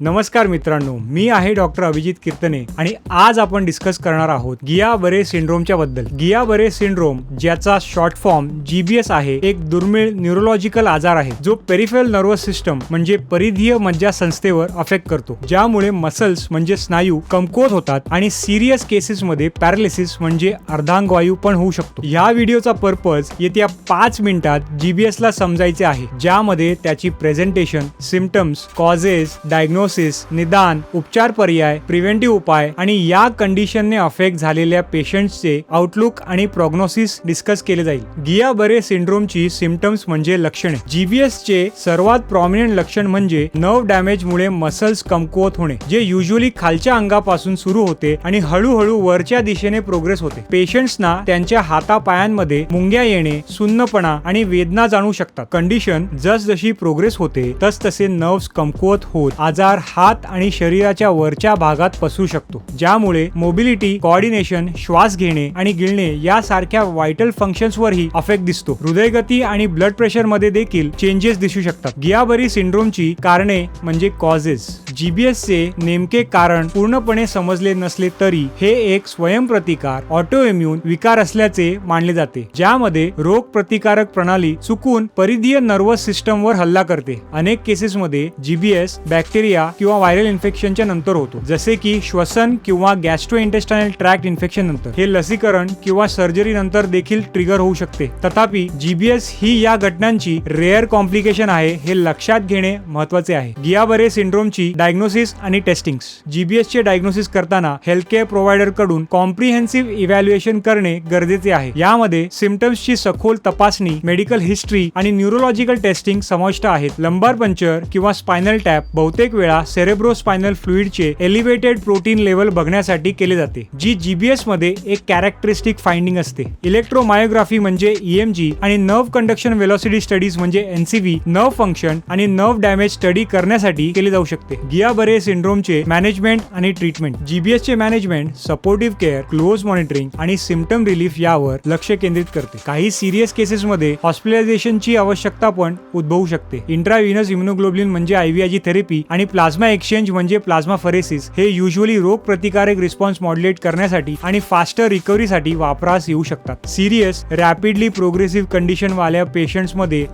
नमस्कार मित्रांनो मी आहे डॉक्टर अभिजित कीर्तने आणि आज आपण डिस्कस करणार आहोत गिया बरे सिंड्रोमच्या बद्दल. गिया बरे सिंड्रोम ज्याचा शॉर्ट फॉर्म जीबीएस आहे एक दुर्मिळ न्यूरोलॉजिकल आजार आहे जो पेरिफेरल नर्वस सिस्टम म्हणजे परिधीय मज्जा संस्थेवर अफेक्ट करतो. ज्यामुळे मसल्स म्हणजे स्नायू कमकुवत होतात आणि सिरियस केसेस मध्ये पॅरालिसिस म्हणजे अर्धांगवायू पण होऊ शकतो. या व्हिडिओचा पर्पज येत्या पाच मिनिटात जीबीएस ला समजायचे आहे ज्यामध्ये त्याची प्रेझेंटेशन सिमटम्स कॉजेस डायग्नोसिस निदान उपचार पर्याय प्रिव्हेंटिव्ह उपाय आणि या कंडिशनने अफेक्ट झालेल्या पेशंटचे आउटलुक आणि प्रॉग्नोसिस डिस्कस केले जाईल. गिया बरे सिंड्रोमची सिमटम्स म्हणजे लक्षणे. जीबीएस चे सर्वात प्रॉमिनंट लक्षण म्हणजे नर्व डॅमेज मुळे मसल्स कमकुवत होणे जे युजली खालच्या अंगापासून सुरू होते आणि हळूहळू वरच्या दिशेने प्रोग्रेस होते. पेशंट्सना त्यांच्या हातापायांमध्ये मुंग्या येणे सुन्नपणा आणि वेदना जाणू शकतात. कंडिशन जसजशी प्रोग्रेस होते तस तसे नर्व्स कमकुवत होत आजार हात आणि शरीराच्या वरच्या भागात पसरू शकतो ज्यामुळे मोबिलिटी कोऑर्डिनेशन श्वास घेणे आणि गिळणे यासारख्या व्हायटल फंक्शन्सवरही अफेक्ट दिसतो. हृदयगती आणि ब्लड प्रेशरमध्ये देखील चेंजेस दिसू शकतात. गियाबरी सिंड्रोमची कारणे म्हणजे कॉजेस जीबीएसचे नेमके कारण पूर्णपणे समजले नसले तरी हे एक स्वयंप्रतिकार ऑटोइम्युन विकार असल्याचे मानले जाते ज्यामध्ये रोग प्रतिकारक प्रणाली चुकून परिधीय नर्वस सिस्टमवर हल्ला करते. अनेक केसेसमध्ये जीबीएस बॅक्टेरिया किंवा व्हायरल इन्फेक्शनच्या नंतर होतो. जसे की श्वसन किंवा गॅस्ट्रो इंटेस्टाइनल ट्रॅक्ट इन्फेक्शन नंतर. हे लसीकरण किंवा सर्जरी नंतर देखील ट्रिगर होऊ शकते. तथापि जीबीएस ही या घटनांची रेअर कॉम्प्लिकेशन आहे हे लक्षात घेणे महत्त्वाचे आहे. गियाबरे सिंड्रोमची डायग्नोसिस आणि टेस्टिंग जीबीएस चे डायग्नोसिस करताना हेल्थ केअर प्रोव्हायडरकडून कॉम्प्रिहेन्सिव्ह इव्हॅल्युएशन करणे गरजेचे आहे. यामध्ये सिमटम्सची सखोल तपासणी मेडिकल हिस्ट्री आणि न्यूरोलॉजिकल टेस्टिंग समाविष्ट आहेत. लंबार पंचर किंवा स्पायनल टॅप बहुतेक वेळा सेरेब्रो सेरेब्रोस्पायनल फ्लुइडचे एलिव्हेटेड प्रोटीन लेवल बघण्यासाठी केले जाते जी जीबीएसमध्ये एक कॅरेक्टरिस्टिक फाइंडिंग असते. इलेक्ट्रोमायोग्राफी म्हणजे ईएमजी आणि नर्व्ह कंडक्शन वेलॉसिटी स्टडीज म्हणजे एनसीव्ही नर्व्ह फंक्शन आणि नर्व्ह डॅमेज स्टडी करण्यासाठी केले जाऊ शकते. गियाबरे सिंड्रोमचे मॅनेजमेंट आणि ट्रीटमेंट जीबीएस चे management supportive care close monitoring आणि सिम्पटम रिलीफ यावर लक्ष केंद्रित करते. काही सिरियस केसेसमध्ये हॉस्पिटलायझेशनची आवश्यकता पण उद्भवू शकते. इंट्राव्हिनस इम्युनोग्लोबुलिन म्हणजे आयव्हीआयजी थेरपी आणि प्लाझ्मा एक्सचेंज म्हणजे प्लाझ्मा फरेसिस हे युजली रोग प्रतिकारक रिस्पॉन्स मॉड्युलेट करण्यासाठी आणि फास्टर रिकव्हरीसाठी वापरास येऊ शकतात. सिरियस रॅपिडली प्रोग्रेसिव्ह कंडिशन वाल्या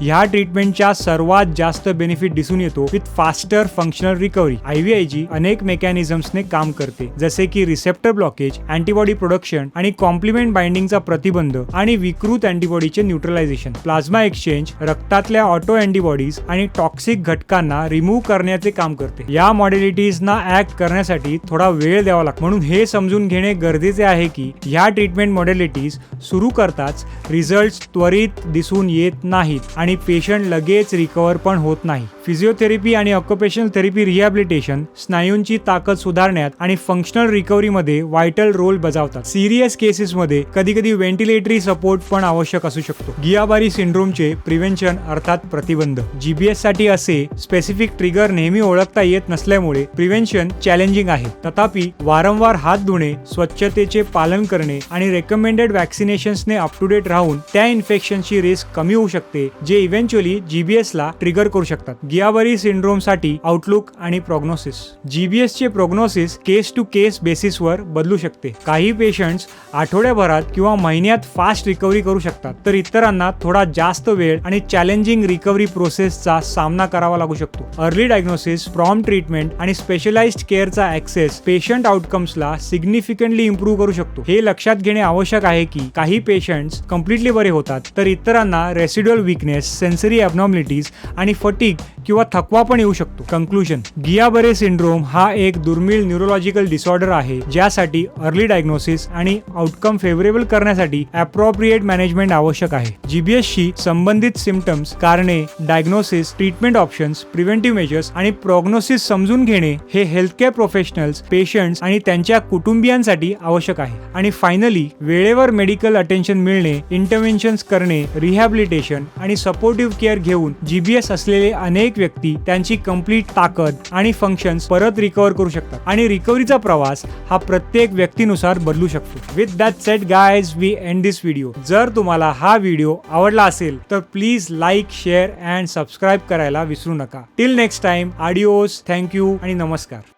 ह्या ट्रीटमेंटच्या सर्वात जास्त बेनिफिट दिसून येतो. With faster functional recovery IVIG अनेक मेकॅनिझम्सने काम करते. जसे की रिसेप्टर ब्लॉकेज अँटीबॉडी प्रोडक्शन आणि कॉम्प्लिमेंट बाइंडिंगचा प्रतिबंध आणि विकृत अँटीबॉडीचे न्यूट्रलायझेशन प्लाझ्मा एक्सचेंज रक्तातल्या ऑटो अँटीबॉडीज आणि टॉक्सिक घटकांना रिमूव्ह करण्याचे काम करते. या मॉडेलिटीजना ऍक्ट करण्यासाठी थोडा वेळ द्यावा लागतो. म्हणून हे समजून घेणे गरजेचे आहे की ह्या ट्रीटमेंट मॉडेलिटीज सुरू करताच रिझल्ट त्वरित दिसून येत नाहीत आणि पेशंट लगेच रिकवर पण होत नाही. फिजिओथेरपी आणि ऑक्युपेशनल थेरपी रिहॅबिलिटेशन स्नायूंची ताकद सुधारण्यात आणि फंक्शनल रिकव्हरीमध्ये व्हायटल रोल बजावतात. सिरियस केसेसमध्ये कधी कधी व्हेंटिलेटरी सपोर्ट पण आवश्यक असू शकतो. गियाबारी सिंड्रोमचे प्रिव्हेन्शन अर्थात प्रतिबंध. जीबीएससाठी असे स्पेसिफिक ट्रिगर नेहमी ओळखता येत नसल्यामुळे प्रिव्हेन्शन चॅलेंजिंग आहे. तथापि वारंवार हात धुणे स्वच्छतेचे पालन करणे आणि रेकमेंडेड वॅक्सिनेशन्सने अप टू डेट राहून त्या इन्फेक्शनची रिस्क कमी होऊ शकते जे इव्हेंच्युअली जीबीएसला ट्रिगर करू शकतात. गियावरी सिंड्रोमसाठी आउटलुक आणि प्रोग्नोसिस जीबीएस चे प्रोग्नोसिस केस टू केस बेसिसवर बदलू शकते. काही पेशंट्स आठवड्याभरात किंवा महिन्यात फास्ट रिकव्हरी करू शकतात तर इतरांना थोडा जास्त वेळ आणि चॅलेंजिंग रिकव्हरी प्रोसेसचा सामना करावा लागू शकतो. अर्ली डायग्नोसिस प्रॉम ट्रीटमेंट आणि स्पेशलाइज्ड केअरचा ऍक्सेस पेशंट आउटकम्सला सिग्निफिकंटली इम्प्रूव्ह करू शकतो. हे लक्षात घेणे आवश्यक आहे की काही पेशंट्स कम्प्लिटली बरे होतात तर इतरांना रेसिड्युअल विकनेस सेन्सरी अबनॉर्मलिटीज आणि फटीक किंवा थकवा पण येऊ शकतो. कंक्लुजन गियाबरे सिंड्रोम हा एक दुर्मिळ न्यूरोलॉजिकल डिसऑर्डर आहे ज्यासाठी अर्ली डायग्नोसिस आणि आउटकम फेवरेबल करण्यासाठी अप्रोप्रिएट मॅनेजमेंट आवश्यक आहे. जीबीएसशी संबंधित सिम्पटम्स कारणे diagnosis treatment options preventive measures आणि प्रोग्नोसिस समजून घेणे हे हेल्थकेअर प्रोफेशनल्स पेशंट्स आणि त्यांच्या कुटुंबियांसाठी आवश्यक आहे. आणि फायनली वेळेवर मेडिकल अटेन्शन मिळणे इंटरव्हेन्शन्स करणे रिहॅबिलिटेशन आणि सपोर्टिव्ह केअर घेऊन जीबीएस असलेले अनेक प्रत्येक व्यक्ती त्यांची कंप्लीट ताकद आणि फंक्शन्स परत रिकवर करू शकतात. आणि रिकव्हरीचा प्रवास हा प्रत्येक व्यक्तीनुसार बदलू शकतो. With that set guys we end this video जर तुम्हाला हा व्हिडिओ आवडला असेल तर please like share and subscribe करायला विसरू नका. Till next time adios thank you आणि नमस्कार.